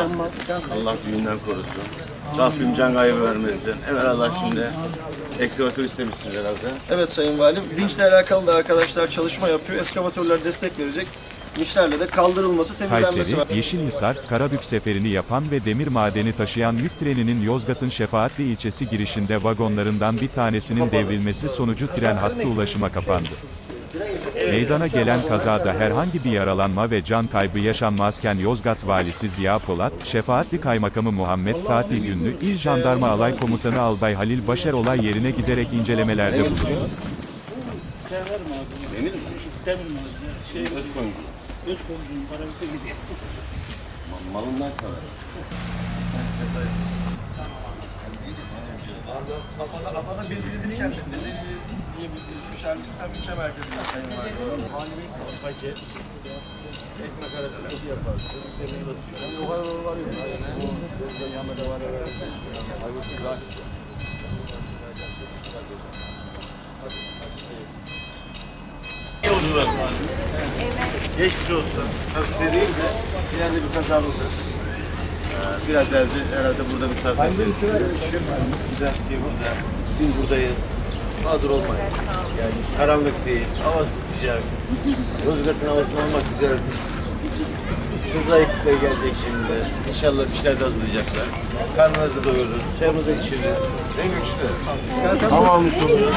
Allah, Allah düğünden korusun. Rabbim can kaybı vermesin. Evet Allah şimdi ekskavatör istemişsiniz herhalde. Evet Sayın Valim, vinçle alakalı da arkadaşlar çalışma yapıyor. Eskavatörler destek verecek. Vinçlerle de kaldırılması, temizlenmesi var. Kayseri, Yeşilhisar, Karabük seferini yapan ve demir madeni taşıyan yük treninin Yozgat'ın Şefaatli ilçesi girişinde vagonlarından bir tanesinin devrilmesi sonucu tren hattı ulaşıma kapandı. Meydana gelen kazada herhangi bir yaralanma ve can kaybı yaşanmazken Yozgat Valisi Ziya Polat, Şefaatli Kaymakamı Muhammed Fatih Ünlü, İl Jandarma Alay Komutanı Albay Halil Başar olay yerine giderek incelemelerde bulundu. Demir mi? Demir mi? Şey, Öz koyun. öz komşunun Karabük'e gidiyor. Malından kalır. Afada, Afada bildirildiğini kendinde. Ne diye bildirilmiş? Şerlik tam ilçe merkezinde Sayın Valim. Paket. Ekmek arası bir şey yaparsın. Demir basıyorsun. Yukarı doğru var ya. Aynen. Yanında da var. Hayırlısı rahat. Yolcular mahallemiz. Geçmiş olsun. Tabii size değil de ileride bir kaza oldu. Biraz evde herhalde burada misafirdeyiz. Güzel bir burada. Biz buradayız. Hazır olmayın. Yani hiç karanlık değil. Hava sıcak. Yozgat'ın havasını almak güzel. Kızla ekiple gelecek şimdi. İnşallah bir şeyler de hazırlayacaklar. Karnınızı da doyururuz. Çayımızı içiririz. En güçlü. Hava almış oluruz.